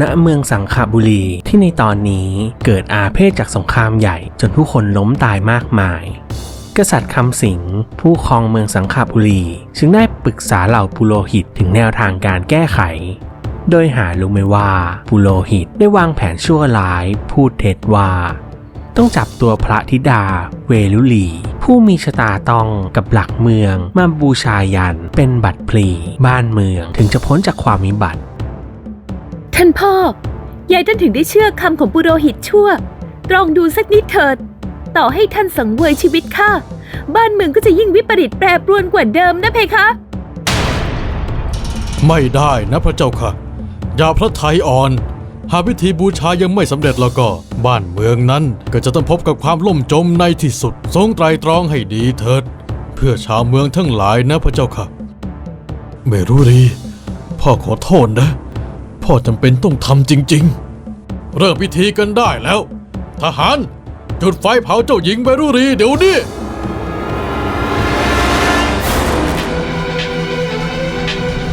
ณเมืองสังขบุรีที่ในตอนนี้เกิดอาเพศจากสงครามใหญ่จนผู้คนล้มตายมากมาย กษัตริย์คำสิงห์ผู้ครองเมืองสังขบุรีจึงได้ปรึกษาเหล่าปุโรหิตถึงแนวทางการแก้ไข โดยหารู้ไหมว่าปุโรหิตได้วางแผนชั่วร้ายพูดเท็จว่า ต้องจับตัวพระธิดา เวลุลี ผู้มีชะตาต้องกับหลักเมืองมาบูชายันเป็นบัตรพลีบ้านเมืองถึงจะพ้นจากความวิบัติ ท่านพ่อ ยายท่านถึงได้เชื่อคำของปุโรหิตชั่ว ตรองดูสักนิดเถิด ต่อให้ท่านสังเวยชีวิตข้า บ้านเมืองก็จะยิ่งวิปริตแปรปรวนกว่าเดิมนะเพคะ ไม่ได้นะพระเจ้าค่ะ อย่าพระไทยอ่อน หากพิธีบูชายังไม่สำเร็จแล้วก็ บ้านเมืองนั้นก็จะต้องพบกับความล่มจมในที่สุด ทรงไตรตรองให้ดีเถิด เพื่อชาวเมืองทั้งหลายนะพระเจ้าค่ะ เมรุรี พ่อขอโทษนะ พ่อจำเป็นต้องทำจริง ๆ เริ่มพิธีกันได้แล้ว ทหาร จุดไฟเผาเจ้าหญิงเมรุรีเดี๋ยวนี้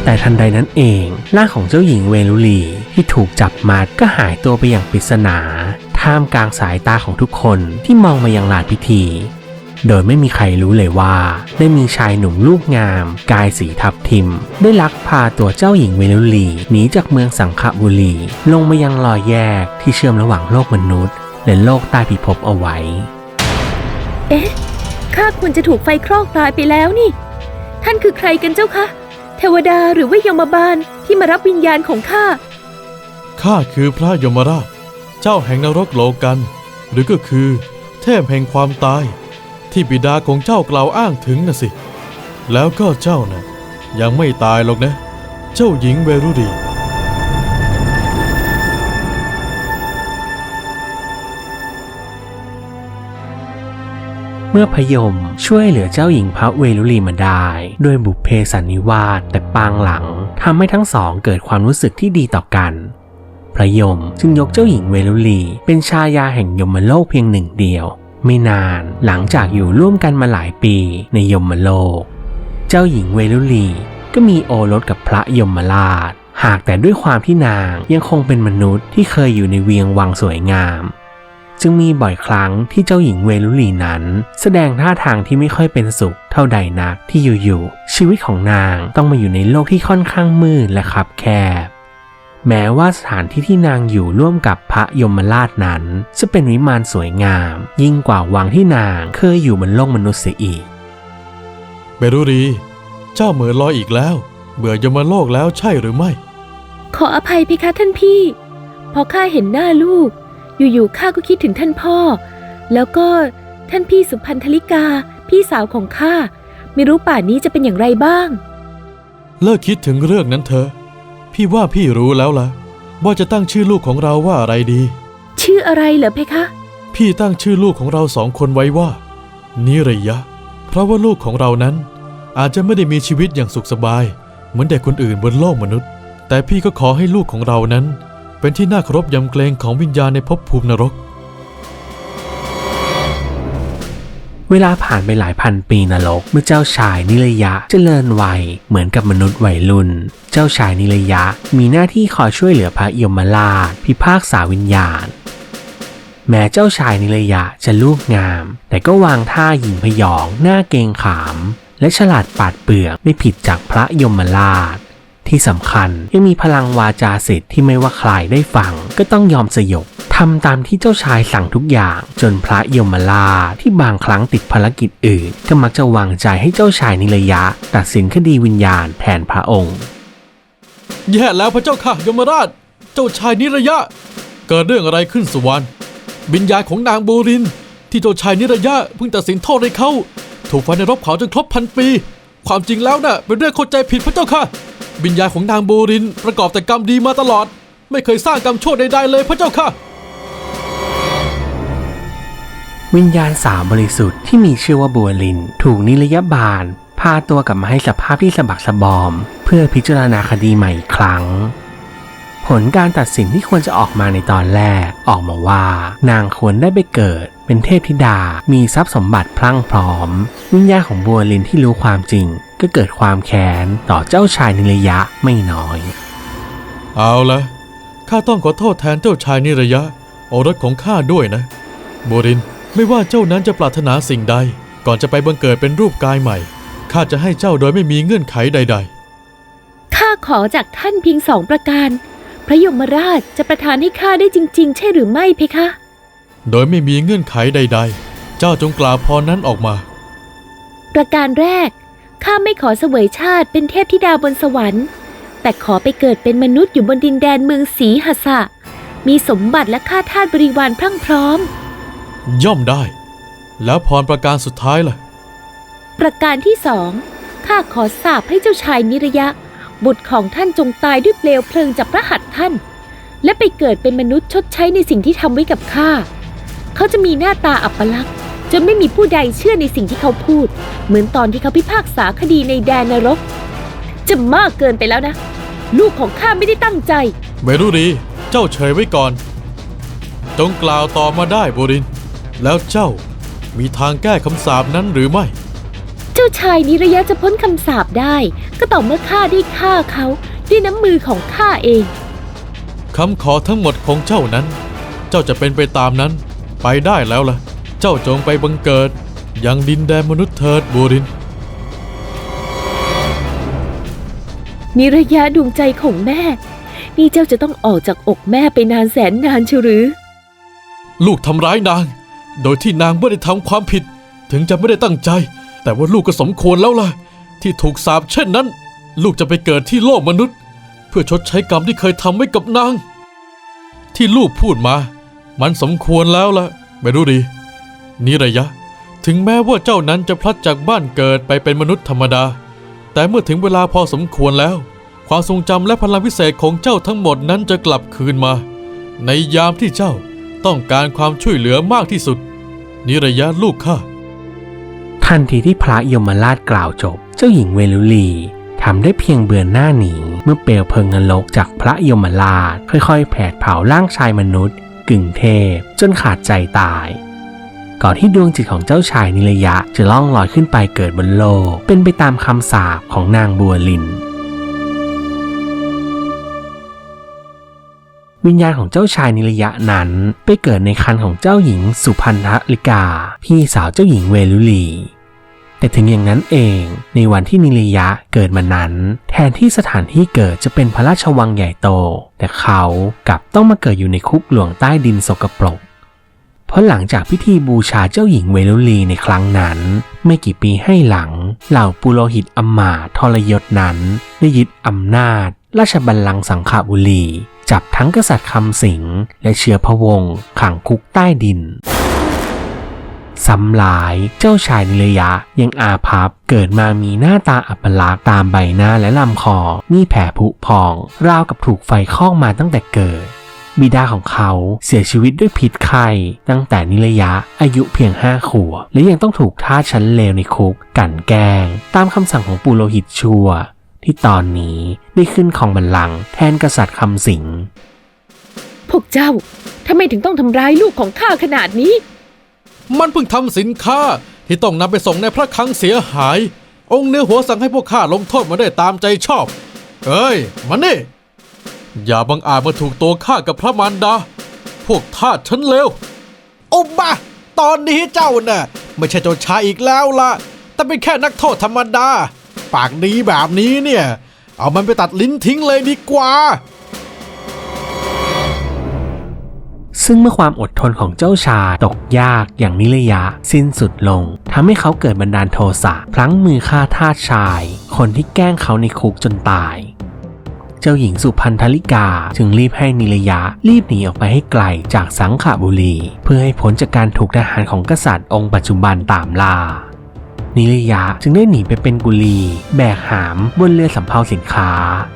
แต่ทันใดนั้นเองร่างของเจ้าหญิงเวลุลีที่ถูกจับมาก็หายตัวไปอย่างปริศนา ท่ามกลางสายตาของทุกคนที่มองมายังลานพิธี โดยไม่มีใครรู้เลยว่า ได้มีชายหนุ่มลูกงาม กายสีทับทิม ได้ลักพาตัวเจ้าหญิงเวลุลีหนีจากเมืองสังขบุรี ลงมายังรอยแยกที่เชื่อมระหว่างโลกมนุษย์ และโลกใต้พิภพเอาไว้ เอ๊ะข้าควรจะถูกไฟคลอกตายไปแล้วนี่ ท่านคือใครกันเจ้าคะเทวดาหรือว่ายมบาลที่มารับวิญญาณของข้าข้าคือพระยมราช เจ้าแห่งนรกโลกัน หรือก็คือ เทพแห่งความตาย ที่บิดาของเจ้ากล่าวอ้างถึงนะสิ แล้วก็เจ้านะ่ะยังไม่ตายหรอกนะ เจ้าหญิงเวรุรีเมื่อพยมช่วยเหลือเจ้าหญิงพระเวลุลีมาได้ด้วยบุพเพสันนิวาสแต่ปางหลังทำให้ทั้งสองเกิดความรู้สึกที่ดีต่อกัน พระยมจึงยกเจ้าหญิงเวลุลีเป็นชายาแห่งยมโลกเพียงหนึ่งเดียว ไม่นานหลังจากอยู่ร่วมกันมาหลายปีในยมโลก เจ้าหญิงเวลุลีก็มีโอรสกับพระยมราช หากแต่ด้วยความที่นางยังคงเป็นมนุษย์ที่เคยอยู่ในเวียงวังสวยงาม จึงมีบ่อยครั้งที่เจ้าหญิงเวลุลีนั้น แสดงท่าทางที่ไม่ค่อยเป็นสุขเท่าใดนักที่อยู่ๆชีวิตของนางต้องมาอยู่ในโลกที่ค่อนข้างมืดและคับแคบ แม้ว่าสถานที่ที่นางอยู่ร่วมกับพระยมราชนั้น จะเป็นวิมานสวยงาม ยิ่งกว่าวังที่นางเคยอยู่บนโลกมนุษย์เสียอีกเวรุรี เจ้าเหมือนลอยอีกแล้ว เบื่อยมโลกแล้วใช่หรือไม่ ขออภัยเพคะท่านพี่ พอข้าเห็นหน้าลูก อยู่ๆข้าก็คิดถึงท่านพ่อ แล้วก็ท่านพี่สุพันธลิกา พี่สาวของข้าไม่รู้ป่านนี้จะเป็นอย่างไรบ้าง เลิกคิดถึงเรื่องนั้นเถอะ พี่ว่าพี่รู้แล้วล่ะ ว่าจะตั้งชื่อลูกของเราว่าอะไรดี ชื่ออะไรเหรอเพคะ พี่ตั้งชื่อลูกของเราสองคนไว้ว่า นิรยะ เพราะว่าลูกของเรานั้น อาจจะไม่ได้มีชีวิตอย่างสุขสบาย เหมือนเด็กคนอื่นบนโลกมนุษย์ แต่พี่ก็ขอให้ลูกของเรานั้น เป็นที่น่าเคารพยำเกรงของวิญญาณในภพภูมินรก เวลาผ่านไปหลายพันปีนรก เมื่อเจ้าชายนิรยะเจริญวัยเหมือนกับมนุษย์วัยรุ่น เจ้าชายนิรยะมีหน้าที่คอยช่วยเหลือพระยมราชพิพากษาวิญญาณ แม้เจ้าชายนิรยะจะรูปงาม แต่ก็วางท่าหญิงพยองหน้าเกงขาม และฉลาดปาดเปลือกไม่ผิดจากพระยมราชที่สำคัญยังมีพลังวาจาสิทธิ์ที่ไม่ว่าใครได้ฟังก็ต้องยอมสยบ ทำตามที่เจ้าชายสั่งทุกอย่างจนพระยมราชที่บางครั้งติดภารกิจอื่น ก็มักจะวางใจให้เจ้าชายนิรยะ ตัดสินคดีวิญญาณแทนพระองค์ แย่แล้วพระเจ้าค่ะยมราช เจ้าชายนิรยะ เกิดเรื่องอะไรขึ้นสุวรรณวิญญาณของนางบูริน ที่เจ้าชายนิรยะเพิ่งตัดสินโทษให้เขาถูกไฟในรบเผาจนครบพันปี ความจริงแล้วน่ะเป็นเรื่องเข้าใจผิดพระเจ้าค่ะวิญญาณของนางบูรินประกอบแต่กรรมดีมาตลอด ไม่เคยสร้างกรรมชั่วใดๆเลยพระเจ้าค่ะ วิญญาณสาวบริสุทธิ์ที่มีชื่อว่าบัวลิน ถูกนิรยบาลพาตัวกลับมาให้สภาพที่สะบักสะบอม เพื่อพิจารณาคดีใหม่อีกครั้ง ผลการตัดสินที่ควรจะออกมาในตอนแรกออกมาว่า นางควรได้ไปเกิด เป็นเทพธิดา มีทรัพย์สมบัติพรั่งพร้อม วิญญาณของบัวลินที่รู้ความจริง ก็เกิดความแค้นต่อเจ้าชายนิรยะไม่น้อย เอาละข้าต้องขอโทษแทนเจ้าชายนิรยะ โอรสของข้าด้วยนะโบริน ไม่ว่าเจ้านั้นจะปรารถนาสิ่งใด ก่อนจะไปบังเกิดเป็นรูปกายใหม่ ข้าจะให้เจ้าโดยไม่มีเงื่อนไขใดข้าขอจากท่านเพียงสองประการ พระยมราชจะประทานให้ข้าได้จริง ๆ ใช่หรือไม่เพคะๆโดยไม่มีเงื่อนไขใด ๆ เจ้าจงกล่าวพรนั้นออกมา ประการแรก ข้าไม่ขอเสวยชาติเป็นเทพธิดาบนสวรรค์ แต่ขอไปเกิดเป็นมนุษย์อยู่บนดินแดนเมืองสีหสะ มีสมบัติและข้าทาสบริวารพรั่งพร้อม ย่อมได้ แล้วพรประการสุดท้ายล่ะ ประการที่สองข้าขอสาบให้เจ้าชายนิระยะ บุตรของท่านจงตายด้วยเปลวเพลิงจากพระหัตถ์ท่าน และไปเกิดเป็นมนุษย์ชดใช้ในสิ่งที่ทำไว้กับข้า เขาจะมีหน้าตาอัปลักษณ์ จนไม่มีผู้ใดเชื่อในสิ่งที่เขาพูด เหมือนตอนที่เขาพิพากษาคดีในแดนนรก จะมากเกินไปแล้วนะ ลูกของข้าไม่ได้ตั้งใจไม่รู้ดีเจ้าเฉยไว้ก่อน จงกล่าวต่อมาได้โบริน แล้วเจ้ามีทางแก้คำสาปนั้นหรือไม่ เจ้าชายนิระยะจะพ้นคำสาปได้ ก็ต่อเมื่อข้าได้ฆ่าเขาด้วยน้ำมือของข้าเอง คำขอทั้งหมดของเจ้านั้น เจ้าจะเป็นไปตามนั้น ไปได้แล้วล่ะ เจ้าจงไปบังเกิด ยังดินแดนมนุษย์เถิดบูริน นิระยะดวงใจของแม่ นี่เจ้าจะต้องออกจากอกแม่ไปนานแสนนานเชียวหรือ ลูกทำร้ายนาง โดยที่นางไม่ได้ทำความผิด ถึงจะไม่ได้ตั้งใจ แต่ว่าลูกก็สมควรแล้วล่ะ ที่ถูกสาปเช่นนั้น ลูกจะไปเกิดที่โลกมนุษย์ เพื่อชดใช้กรรมที่เคยทำไว้กับนาง ที่ลูกพูดมา มันสมควรแล้วล่ะไม่รู้ดีนิระยะ ถึงแม้ว่าเจ้านั้นจะพลัดจากบ้านเกิดไปเป็นมนุษย์ธรรมดา แต่เมื่อถึงเวลาพอสมควรแล้ว ความทรงจำและพลังพิเศษของเจ้าทั้งหมดนั้นจะกลับคืนมา ในยามที่เจ้าต้องการความช่วยเหลือมากที่สุด นิระยะลูกข้าทันทีที่พระยมราชกล่าวจบ เจ้าหญิงเวลุลีทำได้เพียงเบือนหน้าหนีเมื่อเปลวเพลิงนรกจากพระยมราชค่อยๆ แผดเผาร่างชายมนุษย์ กึ่งเทพ จนขาดใจตาย ก่อนที่ดวงจิตของเจ้าชายนิระยะจะล่องลอยขึ้นไปเกิดบนโลก เป็นไปตามคำสาปของนางบัวลิน วิญญาณของเจ้าชายนิรยะนั้นไปเกิดในคันของเจ้าหญิงสุพันธลิกา พี่สาวเจ้าหญิงเวลุลี แต่ถึงอย่างนั้นเองในวันที่นิรยะเกิดมานั้น แทนที่สถานที่เกิดจะเป็นพระราชวังใหญ่โต แต่เขากลับต้องมาเกิดอยู่ในคุกหลวงใต้ดินสกปรกเพราะหลังจากพิธีบูชาเจ้าหญิงเวลุลีในครั้งนั้น ไม่กี่ปีให้หลัง เหล่าปุโรหิตอำมาตย์ทรยศนั้น ได้ยึดอำนาจ ราชบัลลังก์สังขบุรี จับทั้งกษัตริย์คำสิงห์และเชื้อพระวงศ์ขังคุกใต้ดินซ้ำหลายเจ้าชายนิรยะยังอาภัพเกิดมามีหน้าตาอัปลักษ์ตามใบหน้าและลำคอ มีแผลผุพอง ราวกับถูกไฟคลอกมาตั้งแต่เกิด บิดาของเขาเสียชีวิตด้วยพิษไข้ตั้งแต่นิรยะอายุเพียงห้าขวบและยังต้องถูกท่าชั้นเลวในคุก กั่นแกง ตามคำสั่งของปุโรหิตชัว ที่ตอนนี้ได้ขึ้นของบัลลังก์แทนกษัตริย์คำสิงห์พวกเจ้าทำไมถึงต้องทำร้ายลูกของข้าขนาดนี้ มันเพิ่งทำสินค้าที่ต้องนำไปส่งในพระคลังเสียหาย องค์เนื้อหัวสั่งให้พวกข้าลงโทษมาได้ตามใจชอบ เอ้ยมานี่ อย่าบังอาจมาถูกตัวข้ากับพระมารดา พวกทาสฉันเลวอุบะตอนนี้เจ้าน่ะ ไม่ใช่เจ้าชายอีกแล้วล่ะ แต่เป็นแค่นักโทษธรรมดา ปากดีแบบนี้เนี่ย เอามันไปตัดลิ้นทิ้งเลยดีกว่า ซึ่งเมื่อความอดทนของเจ้าชายตกยากอย่างนิรยะ สิ้นสุดลงทำให้เขาเกิดบันดาลโทสะพลั้งมือฆ่าทาสชาย คนที่แกล้งเขาในคุกจนตายเจ้าหญิงสุพันธลิกาจึงรีบให้นิรยะรีบหนีออกไปให้ไกลจากสังขบุรี เพื่อให้พ้นจากการถูกทหารของกษัตริย์องค์ปัจจุบันตามล่า นิรยะจึงได้หนีไปเป็นกุลี แบกหามบนเรือสำเภาสินค้า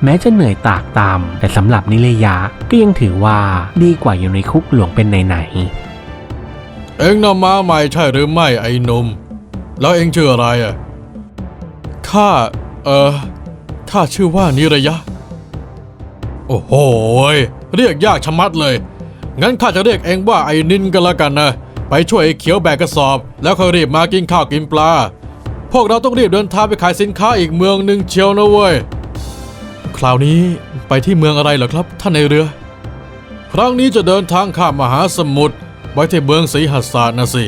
แม้จะเหนื่อยตากตำแต่สำหรับนิรยะก็ยังถือว่าดีกว่าอยู่ในคุกหลวงเป็นไหนๆเอ็งนำมาใหม่ใช่หรือไม่ไอ้นม แล้วเอ็งชื่ออะไรอะข้าเออข้าชื่อว่านิระยะ โอ้โหเรียกยากชะมัดเลย งั้นข้าจะเรียกเองว่าไอ้นินกันละกันนะ ไปช่วยไอ้เขียวแบกกระสอบ แล้วค่อยรีบมากินข้าวกินปลา พวกเราต้องรีบเดินทางไปขายสินค้าอีกเมืองหนึ่งเชียวนะเว้ย คราวนี้ไปที่เมืองอะไรเหรอครับ ท่านในเรือ ครั้งนี้จะเดินทางข้ามมหาสมุทรไว้ที่เมืองศรีหัสสานะสิ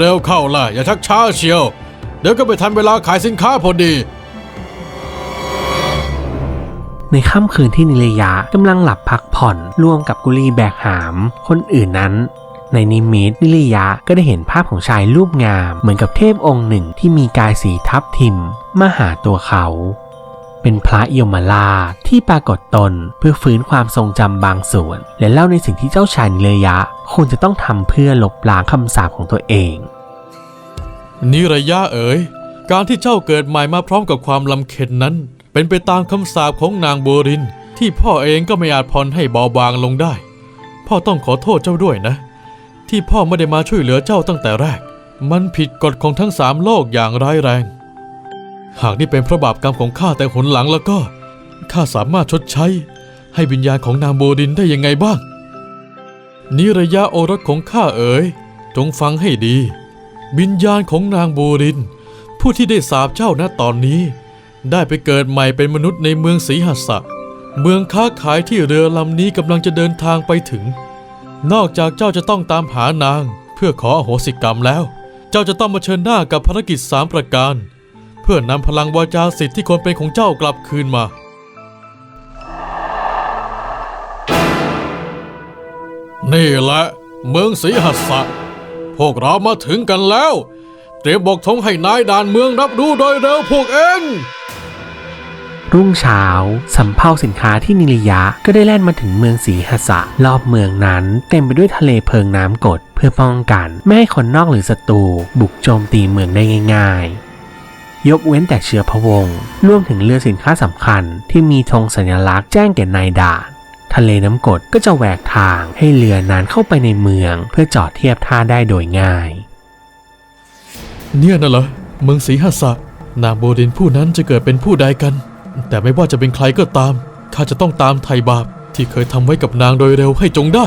เร็วๆเข้าล่ะ อย่าชักช้าเชียว เดี๋ยวก็ไปทันเวลาขายสินค้าพอดี ในค่ำคืนที่นิเรยะกำลังหลับพักผ่อนร่วมกับกุลีแบกหาม คนอื่นนั้น ในนิมิตนิรยะก็ได้เห็นภาพของชายรูปงาม เหมือนกับเทพองค์หนึ่งที่มีกายสีทับทิมมาหาตัวเขา เป็นพระยมราชที่ปรากฏตนเพื่อฟื้นความทรงจำบางส่วน และเล่าในสิ่งที่เจ้าชายนิรยะควรจะต้องทำเพื่อลบล้างคำสาปของตัวเอง นิระยะเอ๋ยการที่เจ้าเกิดใหม่มาพร้อมกับความลำเค็ญนั้น เป็นไปตามคำสาปของนางบัวริน ที่พ่อเองก็ไม่อาจผ่อนให้เบาบางลงได้ พ่อต้องขอโทษเจ้าด้วยนะ ที่พ่อไม่ได้มาช่วยเหลือเจ้าตั้งแต่แรก มันผิดกฎของทั้งสามโลกอย่างร้ายแรง หากนี่เป็นพระบาปกรรมของข้าแต่หนหลังแล้วก็ข้าสามารถชดใช้ ให้วิญญาณของนางบัวรินได้ยังไงบ้าง นิระยะโอรสของข้าเอ๋ยจงฟังให้ดี วิญญาณของนางบูริน ผู้ที่ได้สาบเจ้าณตอนนี้ ได้ไปเกิดใหม่เป็นมนุษย์ในเมืองศรีหัสสะเมืองค้าขายที่เรือลำนี้กำลังจะเดินทางไปถึง นอกจากเจ้าจะต้องตามหานาง เพื่อขออโหสิกรรมแล้ว เจ้าจะต้องมาเชิญหน้ากับภารกิจสามประการ เพื่อนำพลังวาจาสิทธิ์ที่ควรเป็นของเจ้ากลับคืนมา นี่แหละ เมืองศรีหัสสะพวกเรามาถึงกันแล้ว เตรียมบอกทงให้นายด่านเมืองรับรู้โดยเร็วพวกเอง รุ่งเช้าสำเภาสินค้าที่นิริยะก็ได้แล่นมาถึงเมืองสีหสะรอบเมืองนั้นเต็มไปด้วยทะเลเพลิงน้ำกดเพื่อป้องกันไม่ให้คนนอกหรือศัตรูบุกโจมตีเมืองได้ง่าย ๆ ยกเว้นแต่เชื้อพระวงศ์รวมถึงเรือสินค้าสำคัญที่มีธงสัญลักษณ์แจ้งแก่นายด่านทะเลน้ำกดก็จะแหวกทางให้เรือนั้นเข้าไปในเมืองเพื่อจอดเทียบท่าได้โดยง่าย เนี่ยน่ะเหรอเมืองศรีหัสะนาโบรินผู้นั้นจะเกิดเป็นผู้ใดกัน แต่ไม่ว่าจะเป็นใครก็ตาม ข้าจะต้องตามไถ่บาปที่เคยทำไว้กับนางโดยเร็วให้จงได้